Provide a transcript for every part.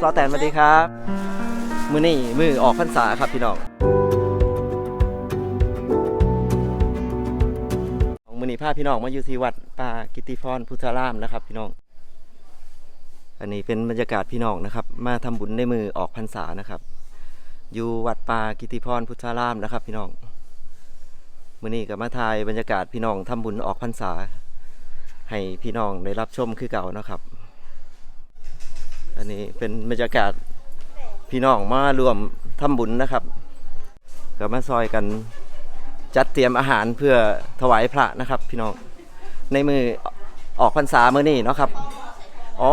ซอแตนสวัสดีครับ มือนี่มือออกพรรษาครับพี่น้องของมือนี่พาพี่น้องมาอยู่ที่วัดป่ากิติพรพุทธารามนะครับ พี่น้อง อันนี้เป็นบรรยากาศพี่น้องนะครับ มาทำบุญในมือออกพรรษานะครับ อยู่วัดป่ากิติพรพุทธารามนะครับ พี่น้องมือนี้ก็มาถ่ายบรรยากาศพี่น้องทำบุญออกพรรษา ให้พี่น้องได้รับชมคือเก่านะครับ อันนี้เป็นบรรยากาศพี่น้องมารวมทำบุญนะครับก็มาซอยกันจัดเตรียมอาหารเพื่อถวายพระนะครับ พี่น้องในมือออกพรรษามื่อนี้เนาะครับอ๋อ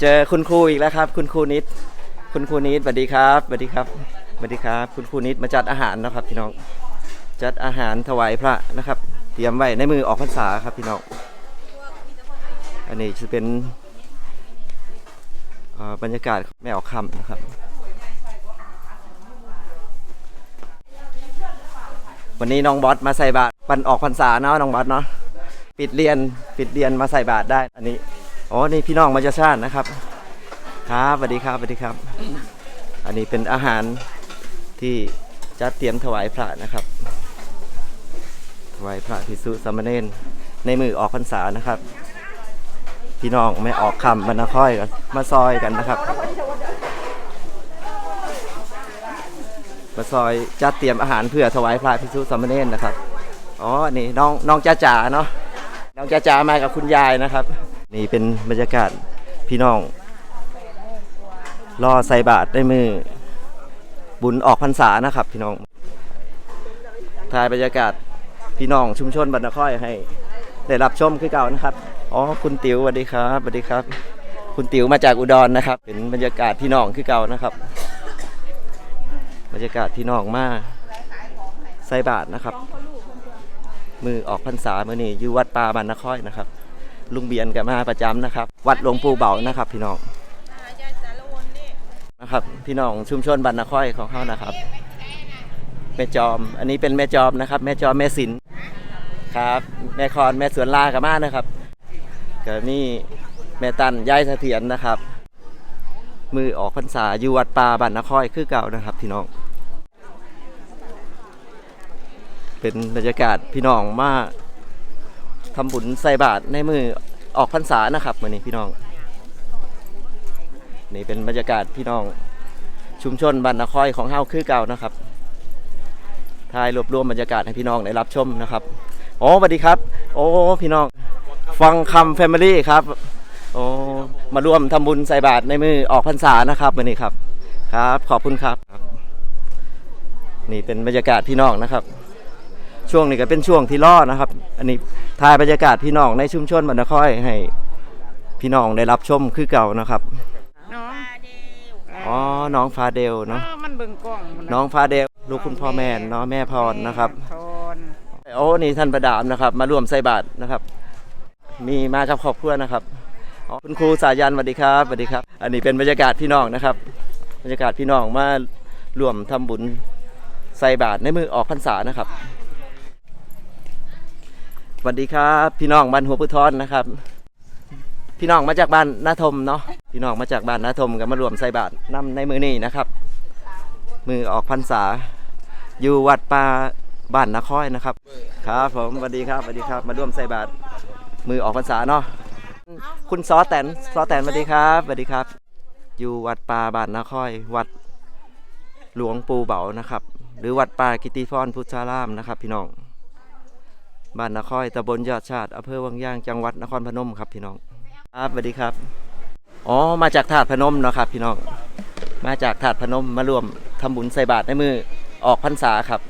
เจอคุณครูอีกแล้วครับ คุณครูนิด คุณครูนิดสวัสดีครับสวัสดีครับสวัสดีครับ คุณครูนิดมาจัดอาหารนะครับ พี่น้องจัดอาหารถวายพระนะครับ เตรียมไว้ในมือออกพรรษาครับพี่น้องอันนี้จะเป็น บรรยากาศแม่ออกคำนะครับ วันนี้น้องบอสมาใส่บาตรปันออกพรรษาเนาะน้องบอสเนาะปิดเรียนปิดเรียนมาใส่บาตรได้ อันนี้อ๋อนี่พี่น้องมาจาชาตินะครับครับสวัสดีครับสวัสดีครับ อันนี้เป็นอาหารที่จัดเตรียมถวายพระนะครับ ถวายพระภิกษุสามเณรในมือออกพรรษานะครับ พี่น้องไม่ออกคำบรรณค่อยกันมาซอยกันนะครับ มาซอยจัดเตรียมอาหารเพื่อถวายพระภิกษุสามเณรนะครับอ๋อนี่น้องน้องจ้าจ๋าเนาะน้องจ้าจ๋ามากับคุณยายนะครับ นี่เป็นบรรยากาศพี่น้อง รอใส่บาตรในมือ บุญออกพรรษานะครับ พี่น้องถ่ายบรรยากาศพี่น้องชุมชนบรรณค่อยให้ ได้รับชมคือเก่านะครับ อ๋อคุณติ๋วสวัสดีครับสวัสดีครับ คุณติ๋วมาจากอุดรนะครับ เป็นบรรยากาศพี่น้องคือเก่านะครับ บรรยากาศพี่น้องมาใส่บาตนะครับ มือออกพรรษามื่อนี้อยู่วัดป่าบรรณค่อยนะครับ ลุงเบียนกับมาประจำนะครับ วัดหลวงปู่เบานะครับ พี่น้องนะครับพี่น้องชุมชนบรรณค่อยของเขานะครับแม่จอม อันนี้เป็นแม่จอมนะครับ แม่จอมแม่สินครับ แม่คอนแม่สวนลากับมานะครับ ก็มีแม่ตันยายเสถียรนะครับ มือออกพรรษาอยู่วัดป่าบรรณค่อยคือเก่านะครับพี่น้อง เป็นบรรยากาศพี่น้องมาทำบุญใส่บาตรในมือออกพรรษานะครับวันนี้พี่น้อง นี่เป็นบรรยากาศพี่น้องชุมชนบ้านนคอยของเฮาคือเก่านะครับถ่ายรวบรวมบรรยากาศให้พี่น้องได้รับชมนะครับ โอ้สวัสดีครับ โอ้พี่น้อง ฟังคำแฟมิลี่ครับโอ้มาร่วมทำบุญใส่บาตรในมือออกพรรษานะครับวันนี้ครับครับ ขอบคุณครับ นี่เป็นบรรยากาศพี่น้องนะครับ ช่วงนี้ก็เป็นช่วงที่ล่อนะครับ อันนี้ถ่ายบรรยากาศพี่น้องในชุมชนบ้านนคอยให้พี่น้องได้รับชมคือเก่านะครับ น้องอ๋อ น้องฟาเดลเนาะเนาะมันเบิ่งกล้องมัน้องฟาเดลลูกคุณพ่อแม่เนาะแม่พรนะครับ พรโอ้นี่ท่านประดามนะครับ มาร่วมใส่บาตรนะครับ มีมากับครอบครัวนะครับคุณครูสายันสวัสดีครับสวัสดีครับ อันนี้เป็นบรรยากาศพี่น้องนะครับ บรรยากาศพี่น้องมาร่วมทำบุญใส่บาตรในมือออกพรรษานะครับสวัสดีครับพี่น้องบ้านหัวพุทอนนะครับ พี่น้องมาจากบ้านนาทมเนาะพี่น้องมาจากบ้านนาทมก็มารวมใส่บาตรนำในมือนี้นะครับ มือออกพรรษา อยู่วัดป่าบ้านนาค้อยนะครับ ครับผมสวัสดีครับสวัสดีครับ มาร่วมใส่บาตร มือออกพรรษาเนาะคุณซอแตนซอแตนสวัสดีครับสวัสดีครับ อยู่วัดป่าบ้านนาคอย วัดหลวงปู่เบานะครับ หรือวัดป่ากิติพรพุทธารามนะครับ พี่น้องบ้านนาคอยตำบลยอดชาติอำเภอวังย่างจังหวัดนครพนมครับพี่น้องครับสวัสดีครับอ๋อมาจากถาดพนมเนาะครับ พี่น้องมาจากถาดพนมมารวมทำบุญใส่บาตรในมือออกพรรษาครับ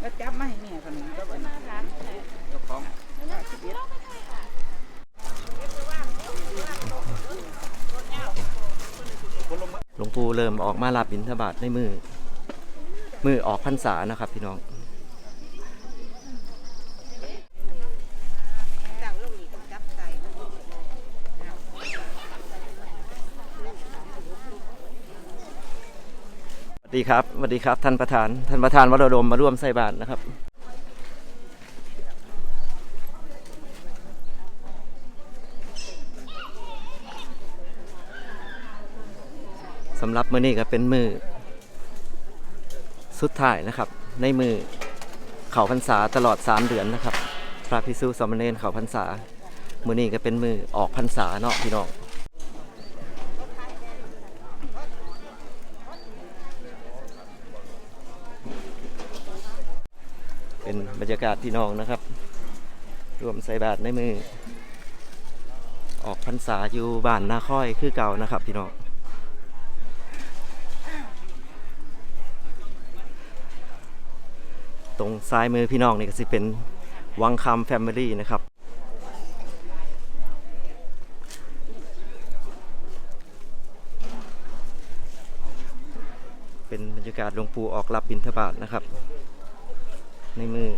แล้วจับมาให้แม่คนนึงก็บ่ได้เจ้าของชีวิต หลวงปู่ เริ่มออกมารับบิณฑบาตในมือ มือออกพรรษานะครับพี่น้องสวัสดีครับสวัสดีครับท่านประธาน ท่านประธานวัดอุดมมาร่วมใส่บาตรนะครับ สำหรับมือนี้ก็เป็นมือ สุดท้ายนะครับ ในมือเขาพรรษาตลอด 3 เดือนนะครับ พระพิสุสามเณรเขาพรรษา มือนี้ก็เป็นมือออกพรรษาเนาะพี่น้องเป็นบรรยากาศพี่น้องนะครับ รวมใส่บาตรในมือ ออกพรรษาอยู่บ้านนาค่อยคือเก่านะครับพี่น้อง ตรงซ้ายมือพี่น้องนี่ก็สิเป็นวังคำแฟมิลี่นะครับ เป็นบรรยากาศหลวงปู่ออกรับบิณฑบาตนะครับ ในมือ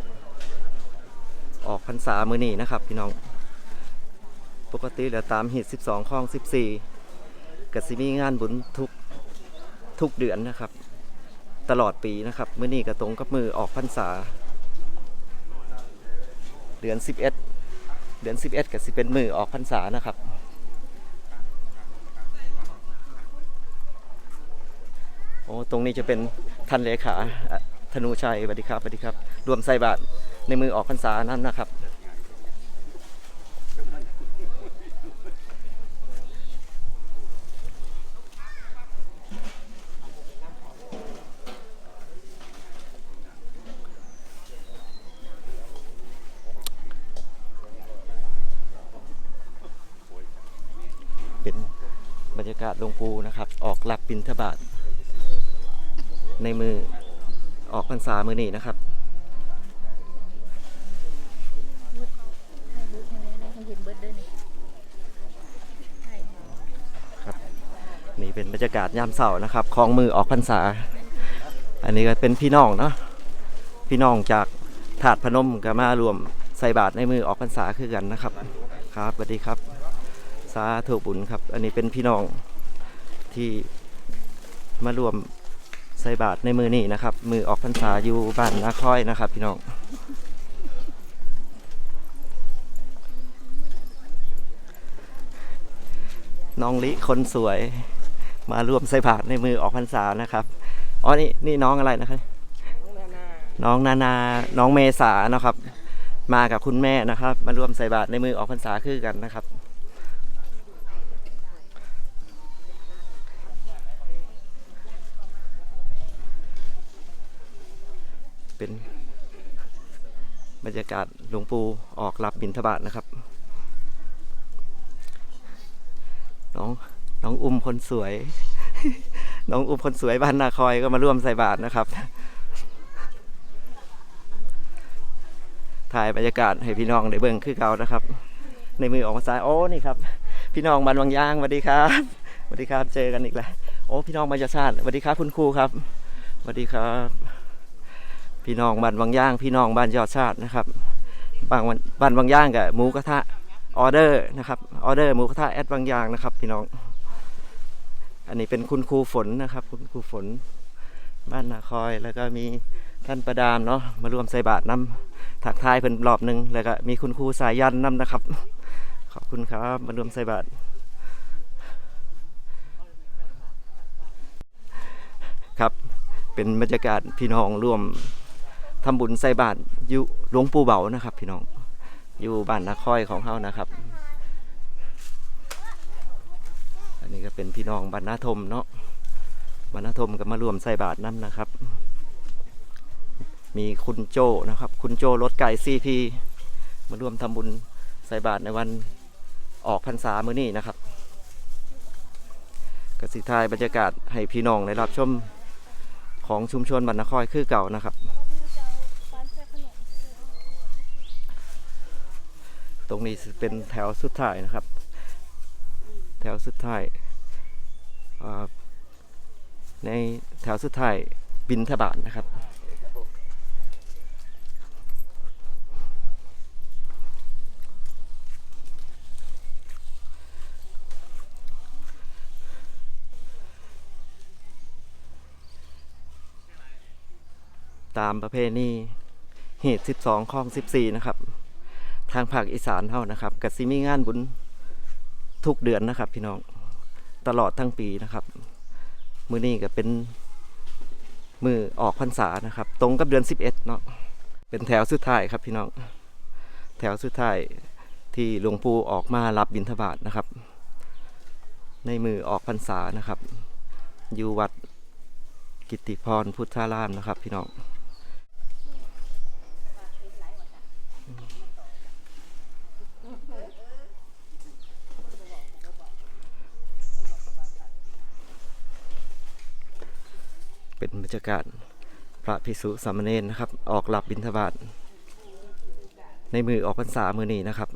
ออกพรรษามือนี้นะครับ พี่น้อง ปกติแล้วตามเหตุ 12ข้อง 14ก็สิมีงานบุญทุกทุกเดือนนะครับ ตลอดปีนะครับมื้อนี้ก็ตรงกับมือออกพรรษา เดือน 11 เดือน 11ก็สิเป็นมือออกพรรษานะครับโอ้ตรงนี้จะเป็นท่านเลขาธนูชัยสวัสดีครับสวัสดีครับ รวมใส่บาตรในมือออกพรรษานั่นนะครับ เป็นบ รรยากาศหลวงปู่นะครับ ออกรับบิณฑบาตในมือออกพรรษามือนี้นะครับถ่ายรูปให้แม่ได้ให้เห็นเบิดเด้อนี่ถ่ายครับ นี่เป็นบรรยากาศยามเสาร์นะครับของมือออกพรรษา อันนี้ก็เป็นพี่น้องเนาะพี่น้องจากถาดพนมก็มารวมใส่บาตรในมือออกพรรษาคือกันนะครับ ครับสวัสดีครับ สาธุบุญครับ อันนี้เป็นพี่น้องที่มารวมใส่บาตรในมือนี้นะครับ มือออกพรรษาอยู่บ้านนาค่อยนะครับ พี่น้องน้องลิคนสวย มาร่วมใส่บาตรในมือออกพรรษานะครับอ๋อนี่นี่น้องอะไรนะครับน้องนานาน้องเมษานะครับ มากับคุณแม่นะครับ มาร่วมใส่บาตรในมือออกพรรษาคือกันนะครับ เป็น บรรยากาศหลวงปู่ออกรับบิณฑบาตนะครับ น้องน้องอุ้มคนสวย น้องอุ้มคนสวยบ้านนาคอยก็มาร่วมใส่บาตรนะครับ ถ่ายบรรยากาศให้พี่น้องได้เบิ่งคือเก่านะครับ ในมือออกมาซ้ายโอ้นี่ครับ พี่น้องบ้านวังยางสวัสดีครับสวัสดีครับ เจอกันอีกแล้วโอ้พี่น้องมาจากชาติสวัสดีครับคุณครูครับสวัสดีครับ พี่น้องบ้านวังย่าง พี่น้องบ้านยอดชาตินะครับบางวันบ้านวังย่างกับหมูกระทะออเดอร์นะครับออเดอร์หมูกระทะแอดวังย่างนะครับ พี่น้อง อันนี้เป็นคุณครูฝนนะครับ คุณครูฝน บ้านนาคอยแล้วก็มีท่านประดามเนาะมาร่วมใส่บาตรน้ำถักทายเพิ่นรอบหนึ่งแล้วก็มีคุณครูสายยันน้ำนะครับ ขอบคุณครับมาร่วมใส่บาตรครับ เป็นบรรยากาศพี่น้องร่วม ทำบุญใส่บาตรอยู่หลวงปู่เบานะครับ พี่น้อง อยู่บ้านนาคอยของเฮานะครับ อันนี้ก็เป็นพี่น้องบ้านนาทมเนาะบ้านนาทมก็มารวมใส่บาตรนั่นนะครับ มีคุณโจนะครับ คุณโจรถไก่ซีพีมาร่วมทำบุญใส่บาตรในวันออกพรรษามื้อนี้นะครับกสิทายบรรยากาศให้พี่น้องได้รับชมของชุมชนบรรณคอยคือเก่านะครับ ตรงนี้เป็นแถวสุดท้ายนะครับ แถวสุดท้ายในแถวสุดท้ายบินทบาทนะครับตามประเพณีเหตุ 12 ข้อง 14 นะครับ ทางภาคอีสานเท่านะครับกับซิมีงานบุญทุกเดือนนะครับ พี่น้องตลอดทั้งปีนะครับ มือนี้ก็เป็นมือออกพรรษานะครับ ตรงกับเดือน 11เนาะเป็นแถวสุดท้ายครับพี่น้อง แถวสุดท้ายที่หลวงปู่ออกมารับบิณฑบาตนะครับ ในมือออกพรรษานะครับ อยู่วัดกิติพรพุทธารามนะครับ พี่น้อง เป็นบ รรยากาศพระภิกษุสามเณรนะครับ ออกหลับบิณฑบาตในมือออกพรรษามือนี้นะครับ